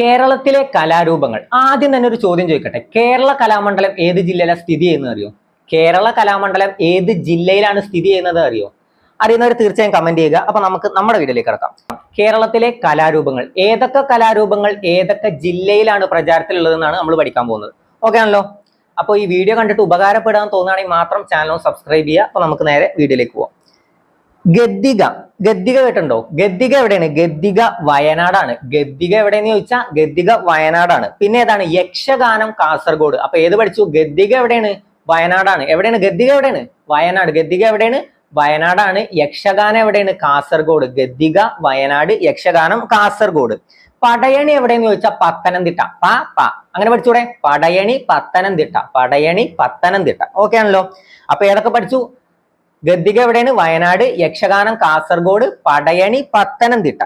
കേരളത്തിലെ കലാരൂപങ്ങൾ. ആദ്യം തന്നെ ഒരു ചോദ്യം ചോദിക്കട്ടെ. കേരള കലാമണ്ഡലം ഏത് ജില്ലയിലാണ് സ്ഥിതി ചെയ്യുന്നത് അറിയോ? കേരള കലാമണ്ഡലം ഏത് ജില്ലയിലാണ് സ്ഥിതി ചെയ്യുന്നത് അറിയോ? അറിയുന്നവർ തീർച്ചയായും കമന്റ് ചെയ്യുക. അപ്പൊ നമുക്ക് നമ്മുടെ വീട്ടിലേക്ക് കിടക്കാം. കേരളത്തിലെ കലാരൂപങ്ങൾ. ഏതൊക്കെ കലാരൂപങ്ങൾ ഏതൊക്കെ ജില്ലയിലാണ് പ്രചാരത്തിലുള്ളതെന്നാണ് നമ്മൾ പഠിക്കാൻ പോകുന്നത്. ഓക്കെ ആണല്ലോ? അപ്പോൾ ഈ വീഡിയോ കണ്ടിട്ട് ഉപകാരപ്പെടാൻ തോന്നുകയാണെങ്കിൽ മാത്രം ചാനൽ സബ്സ്ക്രൈബ് ചെയ്യുക. അപ്പോൾ നമുക്ക് നേരെ വീഡിയോയിലേക്ക് പോവാം. ഗദ്ദിക. ഗദ്ദിക കേട്ടുണ്ടോ ഗദ്ദിക എവിടെയാണ്? ഗദ്ദിക വയനാടാണ്. ഗദ്ദിക എവിടെയെന്ന് ചോദിച്ചാൽ ഗദ്ദിക വയനാടാണ്. പിന്നെ ഏതാണ്? യക്ഷഗാനം കാസർഗോഡ്. അപ്പൊ ഏത് പഠിച്ചു? ഗദ്ദിക എവിടെയാണ്? വയനാടാണ്. എവിടെയാണ് ഗദ്ദിക എവിടെയാണ്? വയനാട്. ഗദ്ദിക എവിടെയാണ്? വയനാടാണ്. യക്ഷഗാനം എവിടെയാണ്? കാസർഗോഡ്. ഗദ്ദിക വയനാട് യക്ഷഗാനം കാസർഗോഡ്. പടയണി എവിടെയെന്ന് ചോദിച്ചാൽ പത്തനംതിട്ട. പ പ. അങ്ങനെ പഠിച്ചൂടെ? പടയണി പത്തനംതിട്ട. പടയണി പത്തനംതിട്ട. ഓക്കെ ആണല്ലോ? അപ്പൊ ഏതൊക്കെ പഠിച്ചു? ഗദ്ദിക എവിടെയാണ്? വയനാട് യക്ഷഗാനം കാസർഗോഡ് പടയണി പത്തനംതിട്ട.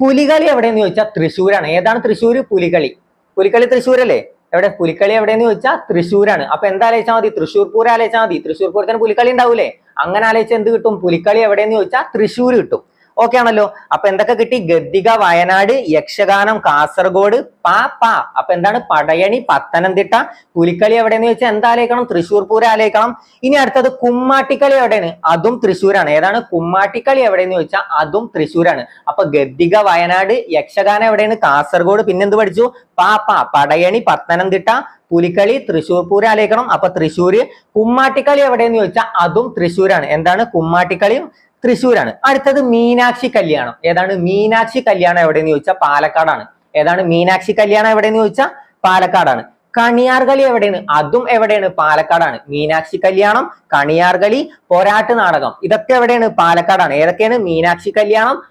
പുലികളി എവിടെയെന്ന് ചോദിച്ചാൽ തൃശ്ശൂരാണ്. ഏതാണ് തൃശ്ശൂർ പുലികളി. പുലികളി തൃശ്ശൂരല്ലേ? എവിടെ? പുലിക്കളി എവിടെയെന്ന് ചോദിച്ചാൽ തൃശ്ശൂരാണ്. അപ്പൊ എന്താ ആലോചിച്ചാൽ മതി? തൃശ്ശൂർ പൂരം ആലോചിച്ചാൽ മതി. തൃശ്ശൂർ പൂരത്തിന് പുലിക്കളി ഉണ്ടാവൂലേ? അങ്ങനെ ആലോചിച്ച് എന്ത് കിട്ടും? പുലിക്കളി എവിടെയെന്ന് ചോദിച്ചാൽ തൃശ്ശൂർ കിട്ടും. ഓക്കെ ആണല്ലോ. അപ്പൊ എന്തൊക്കെ കിട്ടി? ഗദ്ദിക വയനാട് യക്ഷഗാനം കാസർഗോഡ് പാ പാ. അപ്പൊ എന്താണ്? പടയണി പത്തനംതിട്ട പുലിക്കളി എവിടെയെന്ന് ചോദിച്ചാൽ എന്താ ആലേക്കണം തൃശ്ശൂർ പൂരം ആലേക്കണം ഇനി അടുത്തത് കുമ്മാട്ടിക്കളി എവിടെയാണ്? അതും തൃശ്ശൂരാണ്. ഏതാണ്? കുമ്മാട്ടിക്കളി എവിടെയെന്ന് ചോദിച്ചാൽ അതും തൃശ്ശൂരാണ്. അപ്പൊ ഗദ്ദിക വയനാട് യക്ഷഗാനം എവിടെയാണ്? കാസർഗോഡ് പിന്നെന്ത് പഠിച്ചു? പാ പാ. പടയണി പത്തനംതിട്ട പുലിക്കളി തൃശ്ശൂർ പൂരം ആലേക്കണം അപ്പൊ തൃശ്ശൂര് കുമ്മാട്ടിക്കളി എവിടെയെന്ന് ചോദിച്ചാൽ അതും തൃശ്ശൂരാണ്. എന്താണ്? കുമ്മാട്ടിക്കളിയും തൃശ്ശൂരാണ്. അടുത്തത് മീനാക്ഷി കല്യാണം. ഏതാണ് മീനാക്ഷി കല്യാണം എവിടെയെന്ന് ചോദിച്ചാൽ പാലക്കാടാണ്. ഏതാണ് മീനാക്ഷി കല്യാണം എവിടെയെന്ന് ചോദിച്ചാൽ പാലക്കാടാണ്. കണിയാർകളി എവിടെയാണ്? അതും എവിടെയാണ്? പാലക്കാടാണ്. മീനാക്ഷി കല്യാണം കണിയാർകളി പോരാട്ട് നാടകം. ഇതൊക്കെ എവിടെയാണ്? പാലക്കാടാണ്. ഏതൊക്കെയാണ്? മീനാക്ഷി കല്യാണം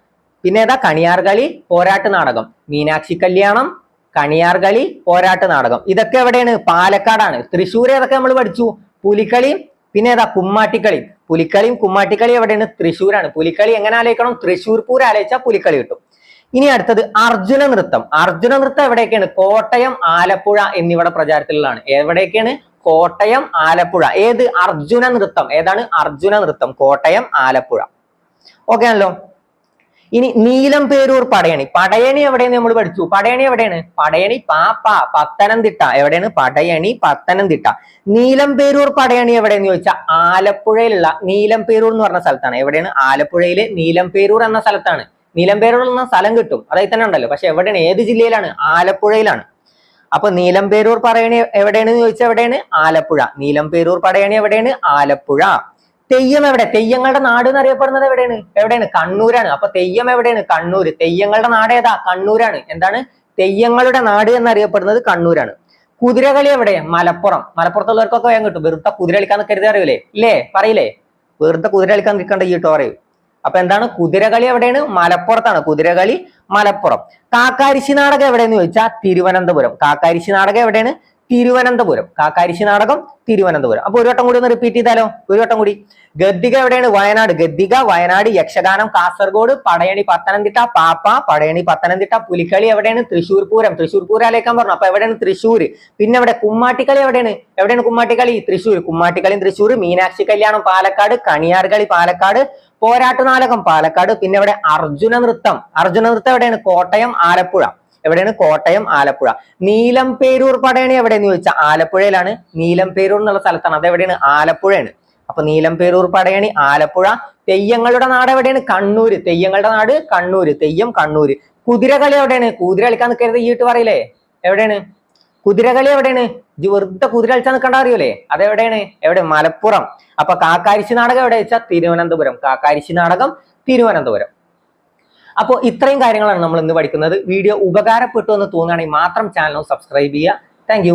പിന്നെ ഏതാ? കണിയാർകളി പോരാട്ട് നാടകം. മീനാക്ഷി കല്യാണം കണിയാർകളി പോരാട്ട് നാടകം. ഇതൊക്കെ എവിടെയാണ്? പാലക്കാടാണ്. തൃശ്ശൂർ ഏതൊക്കെ നമ്മൾ പഠിച്ചു? പുലിക്കളി പിന്നെ ഏതാ? കുമ്മാട്ടിക്കളി പുലിക്കളിയും കുമ്മാട്ടിക്കളിയും എവിടെയാണ്? തൃശ്ശൂരാണ്. പുലിക്കളി എങ്ങനെ ആലോചിക്കണം? തൃശ്ശൂർ പൂര ആലോചിച്ചാൽ പുലിക്കളി കിട്ടും. ഇനി അടുത്തത് അർജുന നൃത്തം. അർജുന നൃത്തം എവിടെയൊക്കെയാണ്? കോട്ടയം ആലപ്പുഴ എന്നിവിടെ പ്രചാരത്തിലുള്ളതാണ്. എവിടെയൊക്കെയാണ്? കോട്ടയം ആലപ്പുഴ. ഏത്? അർജുന നൃത്തം. ഏതാണ്? അർജുന നൃത്തം. കോട്ടയം ആലപ്പുഴ. ഓക്കെ ആണല്ലോ? ഇനി നീലം പേരൂർ പടയണി. പടയണി എവിടെയെന്ന് നമ്മൾ പഠിച്ചു. പടയണി എവിടെയാണ്? പടയണി പാപ്പ പത്തനംതിട്ട. എവിടെയാണ്? പടയണി പത്തനംതിട്ട. നീലം പേരൂർ പടയണി എവിടെയെന്ന് ചോദിച്ചാൽ ആലപ്പുഴയിലുള്ള നീലം പേരൂർ എന്ന് പറഞ്ഞ സ്ഥലത്താണ്. എവിടെയാണ്? ആലപ്പുഴയിലെ നീലം പേരൂർ എന്ന സ്ഥലത്താണ്. നീലം പേരൂർ എന്ന സ്ഥലം കിട്ടും. അതായത് തന്നെ ഉണ്ടല്ലോ. പക്ഷെ എവിടെയാണ്? ഏത് ജില്ലയിലാണ്? ആലപ്പുഴയിലാണ്. അപ്പൊ നീലം പേരൂർ പടയണി എവിടെയാണ് ചോദിച്ചാൽ എവിടെയാണ്? ആലപ്പുഴ. നീലം പേരൂർ പടയണി എവിടെയാണ്? ആലപ്പുഴ. തെയ്യം എവിടെ? തെയ്യങ്ങളുടെ നാട് എന്ന് അറിയപ്പെടുന്നത് എവിടെയാണ്? എവിടെയാണ്? കണ്ണൂരാണ്. അപ്പൊ തെയ്യം എവിടെയാണ്? കണ്ണൂർ തെയ്യങ്ങളുടെ നാട് ഏതാ? കണ്ണൂരാണ്. എന്താണ്? തെയ്യങ്ങളുടെ നാട് എന്നറിയപ്പെടുന്നത് കണ്ണൂരാണ്. കുതിരകളി എവിടെ? മലപ്പുറം. മലപ്പുറത്തുള്ളവർക്കൊക്കെ വേഗം കിട്ടും. വെറുതെ കുതിര കളിക്കാൻ കരുതി അറിയില്ലേ ഇല്ലേ? പറയില്ലേ? വെറുതെ കുതിര കളിക്കാൻ നിൽക്കേണ്ട ഈ പറയൂ. അപ്പൊ എന്താണ്? കുതിരകളി എവിടെയാണ്? മലപ്പുറത്താണ്. കുതിരകളി മലപ്പുറം. കാക്കാരിശി നാടകം എവിടെയെന്ന് ചോദിച്ചാൽ തിരുവനന്തപുരം. കാക്കാരിശി നാടകം എവിടെയാണ്? തിരുവനന്തപുരം. കാക്കാരിശി നാടകം തിരുവനന്തപുരം. അപ്പൊ ഒരു വട്ടം കൂടി ഒന്ന് റിപ്പീറ്റ് ചെയ്താലോ? ഒരു വട്ടം കൂടി. ഗദ്ദിക എവിടെയാണ്? വയനാട്. ഗദ്ദിക വയനാട് യക്ഷഗാനം കാസർഗോഡ് പടയണി പത്തനംതിട്ട പാപ്പ പടയണി പത്തനംതിട്ട പുലിക്കളി എവിടെയാണ്? തൃശ്ശൂർ പൂരം. തൃശ്ശൂർ പൂരാലേക്കാൻ പറഞ്ഞു അപ്പൊ എവിടെയാണ്? തൃശ്ശൂർ. പിന്നെ എവിടെ കുമ്മാട്ടിക്കളി എവിടെയാണ്? എവിടെയാണ് കുമ്മാട്ടിക്കളി? തൃശ്ശൂർ. കുമ്മാട്ടിക്കളി തൃശ്ശൂർ. മീനാക്ഷി കല്യാണം പാലക്കാട് കണിയാർകളി പാലക്കാട് പോരാട്ടുനാടകം പാലക്കാട് പിന്നെ എവിടെ അർജുന നൃത്തം. അർജുന നൃത്തം എവിടെയാണ്? കോട്ടയം ആലപ്പുഴ. എവിടെയാണ്? കോട്ടയം ആലപ്പുഴ. നീലം പേരൂർ പടയണി എവിടെയെന്ന് ചോദിച്ചാൽ ആലപ്പുഴയിലാണ്. നീലം പേരൂർ എന്നുള്ള സ്ഥലത്താണ്. അത് എവിടെയാണ് ആലപ്പുഴയാണ്. അപ്പൊ നീലം പേരൂർ പടയണി ആലപ്പുഴ. തെയ്യങ്ങളുടെ നാട് എവിടെയാണ്? കണ്ണൂര്. തെയ്യങ്ങളുടെ നാട് കണ്ണൂര്. തെയ്യം കണ്ണൂര്. കുതിരകളി എവിടെയാണ്? കുതിര കളിക്കാൻ നിൽക്കരുത് ഈ ഇട്ട് പറയില്ലേ? എവിടെയാണ്? കുതിരകളി എവിടെയാണ്? ഇജ്ജ് വെറുതെ കുതിര കളിച്ചാൽ നിൽക്കണ്ട അറിയൂലേ? അതെവിടെയാണ്? എവിടെ? മലപ്പുറം. അപ്പൊ കാക്കാരിശി നാടകം എവിടെ വെച്ചാൽ തിരുവനന്തപുരം. കാക്കാരിശി നാടകം തിരുവനന്തപുരം. അപ്പോൾ ഇത്രയും കാര്യങ്ങളാണ് നമ്മൾ ഇന്ന് പഠിക്കുന്നത്. വീഡിയോ ഉപകാരപ്പെട്ടു എന്ന് തോന്നുകയാണെങ്കിൽ മാത്രം ചാനൽ സബ്സ്ക്രൈബ് ചെയ്യുക. താങ്ക്